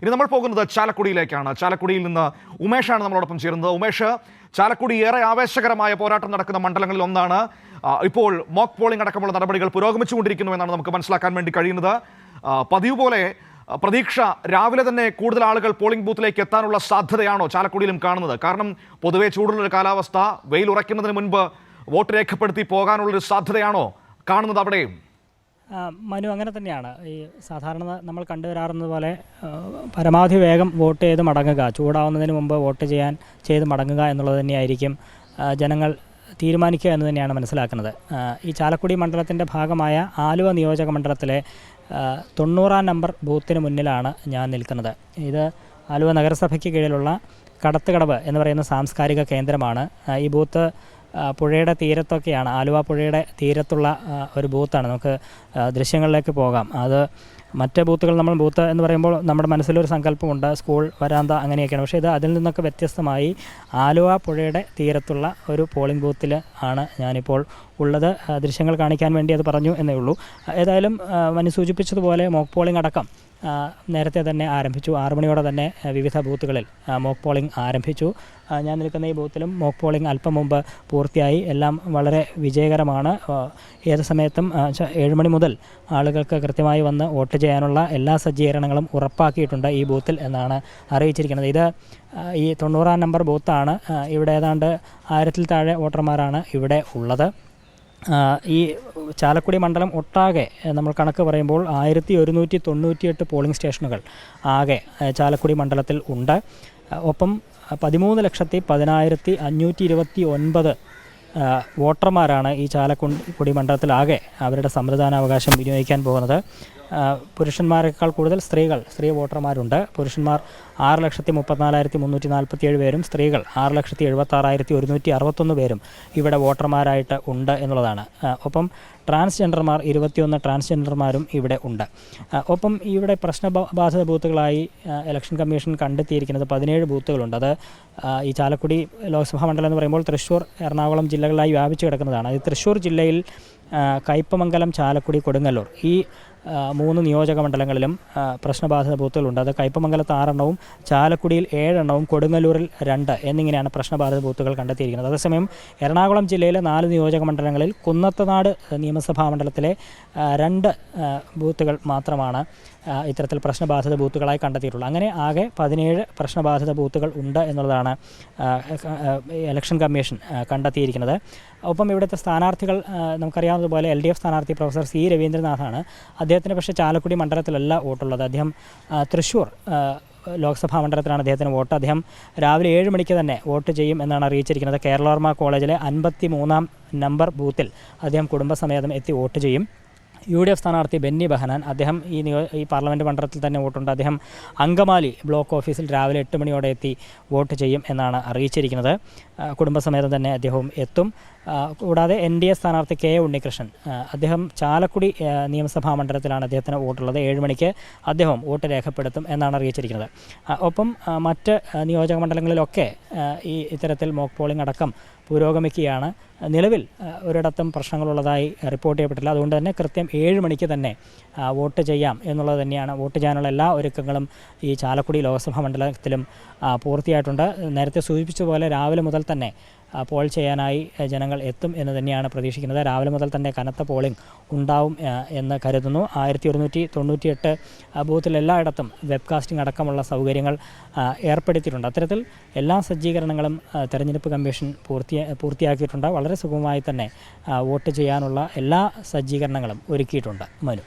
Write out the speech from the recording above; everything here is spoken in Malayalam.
ഇനി നമ്മൾ പോകുന്നത് ചാലക്കുടിയിലേക്കാണ്. ചാലക്കുടിയിൽ നിന്ന് ഉമേഷാണ് നമ്മളോടൊപ്പം ചേരുന്നത്. ഉമേഷ് ചാലക്കുടി ഏറെ ആവേശകരമായ പോരാട്ടം നടക്കുന്ന മണ്ഡലങ്ങളിൽ ഒന്നാണ്. ഇപ്പോൾ മോക്ക് പോളിംഗ് അടക്കമുള്ള നടപടികൾ പുരോഗമിച്ചുകൊണ്ടിരിക്കുന്നു എന്നാണ് നമുക്ക് മനസ്സിലാക്കാൻ വേണ്ടി കഴിയുന്നത്. പതിവ് പോലെ പ്രതീക്ഷ രാവിലെ തന്നെ കൂടുതൽ ആളുകൾ പോളിംഗ് ബൂത്തിലേക്ക് എത്താനുള്ള സാധ്യതയാണോ ചാലക്കുടിയിലും കാണുന്നത്? കാരണം പൊതുവെ ചൂടുള്ളൊരു കാലാവസ്ഥ വെയിൽ ഉറയ്ക്കുന്നതിന് മുൻപ് വോട്ട് രേഖപ്പെടുത്തി പോകാനുള്ളൊരു സാധ്യതയാണോ കാണുന്നത് അവിടെയും? മനു അങ്ങനെ തന്നെയാണ്. ഈ സാധാരണ നമ്മൾ കണ്ടുവരാറുന്നത് പോലെ പരമാവധി വേഗം വോട്ട് ചെയ്ത് മടങ്ങുക. ചൂടാവുന്നതിന് മുമ്പ് വോട്ട് ചെയ്യാൻ ചെയ്ത് മടങ്ങുക എന്നുള്ളത് തന്നെയായിരിക്കും ജനങ്ങൾ തീരുമാനിക്കുക എന്ന് തന്നെയാണ് മനസ്സിലാക്കുന്നത്. ഈ ചാലക്കുടി മണ്ഡലത്തിന്റെ ഭാഗമായ ആലുവ നിയോജക മണ്ഡലത്തിലെ തൊണ്ണൂറാം നമ്പർ ബൂത്തിന് മുന്നിലാണ് ഞാൻ നിൽക്കുന്നത്. ഇത് ആലുവ നഗരസഭയ്ക്ക് കീഴിലുള്ള കടത്തുകടവ് എന്ന് പറയുന്ന സാംസ്കാരിക കേന്ദ്രമാണ്. ഈ ബൂത്ത് പുഴയുടെ തീരത്തൊക്കെയാണ് ആലുവ പുഴയുടെ തീരത്തുള്ള ഒരു ബൂത്താണ്. നമുക്ക് ദൃശ്യങ്ങളിലേക്ക് പോകാം. അത് മറ്റ് ബൂത്തുകൾ നമ്മൾ ബൂത്ത് എന്ന് പറയുമ്പോൾ നമ്മുടെ മനസ്സിലൊരു സങ്കല്പമുണ്ട് സ്കൂൾ വരാന്ത അങ്ങനെയൊക്കെയാണ്. പക്ഷേ ഇത് അതിൽ നിന്നൊക്കെ വ്യത്യസ്തമായി ആലുവ പുഴയുടെ തീരത്തുള്ള ഒരു പോളിംഗ് ബൂത്തിൽ ആണ് ഞാനിപ്പോൾ ഉള്ളത്. ദൃശ്യങ്ങൾ കാണിക്കാൻ വേണ്ടി അത് പറഞ്ഞു എന്നേ ഉള്ളൂ. ഏതായാലും മനു സൂചിപ്പിച്ചതുപോലെ മോക്ക് പോളിംഗ് അടക്കം നേരത്തെ തന്നെ ആരംഭിച്ചു. ആറു മണിയോടെ തന്നെ വിവിധ ബൂത്തുകളിൽ മോക്ക് പോളിംഗ് ആരംഭിച്ചു. ഞാൻ നിൽക്കുന്ന ഈ ബൂത്തിലും മോക്ക് പോളിംഗ് അല്പം മുമ്പ് പൂർത്തിയായി. എല്ലാം വളരെ വിജയകരമാണ്. ഏത് സമയത്തും ഏഴുമണി മണി മുതൽ ആളുകൾക്ക് കൃത്യമായി വന്ന് വോട്ട് ചെയ്യാനുള്ള എല്ലാ സജ്ജീകരണങ്ങളും ഉറപ്പാക്കിയിട്ടുണ്ട് ഈ ബൂത്തിൽ എന്നാണ് അറിയിച്ചിരിക്കുന്നത്. ഇത് ഈ തൊണ്ണൂറാം നമ്പർ ബൂത്താണ്. ഇവിടെ ഏതാണ്ട് ആയിരത്തിൽ താഴെ വോട്ടർമാരാണ് ഇവിടെ ഉള്ളത്. ഈ ചാലക്കുടി മണ്ഡലം ഒട്ടാകെ നമ്മൾ കണക്ക് പറയുമ്പോൾ ആയിരത്തി ഒരുന്നൂറ്റി തൊണ്ണൂറ്റിയെട്ട് പോളിംഗ് സ്റ്റേഷനുകൾ ആകെ ചാലക്കുടി മണ്ഡലത്തിൽ ഉണ്ട്. ഒപ്പം പതിമൂന്ന് ലക്ഷത്തി പതിനായിരത്തി അഞ്ഞൂറ്റി ഇരുപത്തി ഒൻപത് വോട്ടർമാരാണ് ഈ ചാലക്കുടി മണ്ഡലത്തിലാകെ അവരുടെ സമ്മതിദാനാവകാശം വിനിയോഗിക്കാൻ പോകുന്നത്. പുരുഷന്മാരെക്കാൾ കൂടുതൽ സ്ത്രീകൾ സ്ത്രീ വോട്ടർമാരുണ്ട്. പുരുഷന്മാർ ആറ് ലക്ഷത്തി മുപ്പത്തിനാലായിരത്തി മുന്നൂറ്റി നാൽപ്പത്തി ഏഴ് പേരും സ്ത്രീകൾ ആറ് ലക്ഷത്തി എഴുപത്താറായിരത്തി ഒരുന്നൂറ്റി അറുപത്തൊന്ന് പേരും ഇവിടെ വോട്ടർമാരായിട്ട് ഉണ്ട് എന്നുള്ളതാണ്. ഒപ്പം ട്രാൻസ്ജെൻഡർമാർ ഇരുപത്തിയൊന്ന് ട്രാൻസ്ജെൻഡർമാരും ഇവിടെ ഉണ്ട്. ഒപ്പം ഇവിടെ പ്രശ്ന ബാധിത ബൂത്തുകളായി ഇലക്ഷൻ കമ്മീഷൻ കണ്ടെത്തിയിരിക്കുന്നത് പതിനേഴ് ബൂത്തുകളുണ്ട്. അത് ഈ ചാലക്കുടി ലോക്സഭാ മണ്ഡലം എന്ന് പറയുമ്പോൾ തൃശ്ശൂർ എറണാകുളം ജില്ലകളിലായി വ്യാപിച്ചു കിടക്കുന്നതാണ്. അത് തൃശ്ശൂർ ജില്ലയിൽ കയ്പമംഗലം ചാലക്കുടി കൊടുങ്ങല്ലൂർ ഈ മൂന്ന് നിയോജക മണ്ഡലങ്ങളിലും പ്രശ്നബാധിത ബൂത്തുകളുണ്ട്. അത് കയ്പമംഗലത്ത് ആറെണ്ണവും ചാലക്കുടിയിൽ ഏഴെണ്ണവും കൊടുങ്ങല്ലൂരിൽ രണ്ട് എന്നിങ്ങനെയാണ് പ്രശ്നബാധിത ബൂത്തുകൾ കണ്ടെത്തിയിരിക്കുന്നത്. അതേസമയം എറണാകുളം ജില്ലയിലെ നാല് നിയോജക മണ്ഡലങ്ങളിൽ കുന്നത്തനാട് നിയമസഭാ മണ്ഡലത്തിലെ രണ്ട് ബൂത്തുകൾ മാത്രമാണ് ഇത്തരത്തിൽ പ്രശ്നബാധിത ബൂത്തുകളായി കണ്ടെത്തിയിട്ടുള്ളത്. അങ്ങനെ ആകെ പതിനേഴ് പ്രശ്നബാധിത ബൂത്തുകൾ ഉണ്ട് എന്നുള്ളതാണ് ഇലക്ഷൻ കമ്മീഷൻ കണ്ടെത്തിയിരിക്കുന്നത്. ഒപ്പം ഇവിടുത്തെ സ്ഥാനാർത്ഥികൾ നമുക്കറിയാവുന്നതുപോലെ എൽ ഡി എഫ് സ്ഥാനാർത്ഥി പ്രൊഫസർ സി രവീന്ദ്രനാഥാണ്. അദ്ദേഹത്തിന് പക്ഷേ ചാലക്കുടി മണ്ഡലത്തിലല്ല വോട്ടുള്ളത്. അദ്ദേഹം തൃശ്ശൂർ ലോക്സഭാ മണ്ഡലത്തിലാണ് അദ്ദേഹത്തിന് വോട്ട്. അദ്ദേഹം രാവിലെ ഏഴ് മണിക്ക് തന്നെ വോട്ട് ചെയ്യും എന്നാണ് അറിയിച്ചിരിക്കുന്നത്. കേരളവർമ്മ കോളേജിലെ അൻപത്തി മൂന്നാം നമ്പർ ബൂത്തിൽ അദ്ദേഹം കുടുംബസമേതം എത്തി വോട്ട് ചെയ്യും. യു ഡി എഫ് സ്ഥാനാർത്ഥി ബെന്നി ബഹനാൻ അദ്ദേഹം ഈ നിയോ ഈ പാർലമെന്റ് മണ്ഡലത്തിൽ തന്നെ വോട്ടുണ്ട്. അദ്ദേഹം അങ്കമാലി ബ്ലോക്ക് ഓഫീസിൽ രാവിലെ എട്ട് മണിയോടെ എത്തി വോട്ട് ചെയ്യും എന്നാണ് അറിയിച്ചിരിക്കുന്നത്. കുടുംബസമേതം തന്നെ അദ്ദേഹവും എത്തും. കൂടാതെ എൻ ഡി എ സ്ഥാനാർത്ഥി കെ ഉണ്ണികൃഷ്ണൻ അദ്ദേഹം ചാലക്കുടി നിയമസഭാ മണ്ഡലത്തിലാണ് അദ്ദേഹത്തിന് വോട്ടുള്ളത്. ഏഴ് മണിക്ക് അദ്ദേഹം വോട്ട് രേഖപ്പെടുത്തും എന്നാണ് അറിയിച്ചിരിക്കുന്നത്. ഒപ്പം മറ്റ് നിയോജക മണ്ഡലങ്ങളിലൊക്കെ ഈ ഇത്തരത്തിൽ മോക്ക് പോളിംഗ് അടക്കം പുരോഗമിക്കുകയാണ്. നിലവിൽ ഒരിടത്തും പ്രശ്നങ്ങളുള്ളതായി റിപ്പോർട്ട് ചെയ്യപ്പെട്ടില്ല. അതുകൊണ്ട് തന്നെ കൃത്യം ഏഴ് മണിക്ക് തന്നെ വോട്ട് ചെയ്യാം എന്നുള്ളത് തന്നെയാണ് വോട്ട് ചെയ്യാനുള്ള എല്ലാ ഒരുക്കങ്ങളും ഈ ചാലക്കുടി ലോക്സഭാ മണ്ഡലത്തിലും പൂർത്തിയായിട്ടുണ്ട്. നേരത്തെ സൂചിപ്പിച്ച പോലെ രാവിലെ മുതൽ തന്നെ പോൾ ചെയ്യാനായി ജനങ്ങൾ എത്തും എന്ന് തന്നെയാണ് പ്രതീക്ഷിക്കുന്നത്. രാവിലെ മുതൽ തന്നെ കനത്ത പോളിംഗ് ഉണ്ടാവും എന്ന് കരുതുന്നു. ആയിരത്തി ഒരുന്നൂറ്റി തൊണ്ണൂറ്റിയെട്ട് ബൂത്തിൽ വെബ്കാസ്റ്റിംഗ് അടക്കമുള്ള സൗകര്യങ്ങൾ ഏർപ്പെടുത്തിയിട്ടുണ്ട്. അത്തരത്തിൽ എല്ലാ സജ്ജീകരണങ്ങളും തെരഞ്ഞെടുപ്പ് കമ്മീഷൻ പൂർത്തിയാ പൂർത്തിയാക്കിയിട്ടുണ്ട്. വളരെ സുഗമമായി തന്നെ വോട്ട് ചെയ്യാനുള്ള എല്ലാ സജ്ജീകരണങ്ങളും ഒരുക്കിയിട്ടുണ്ട്. മനു.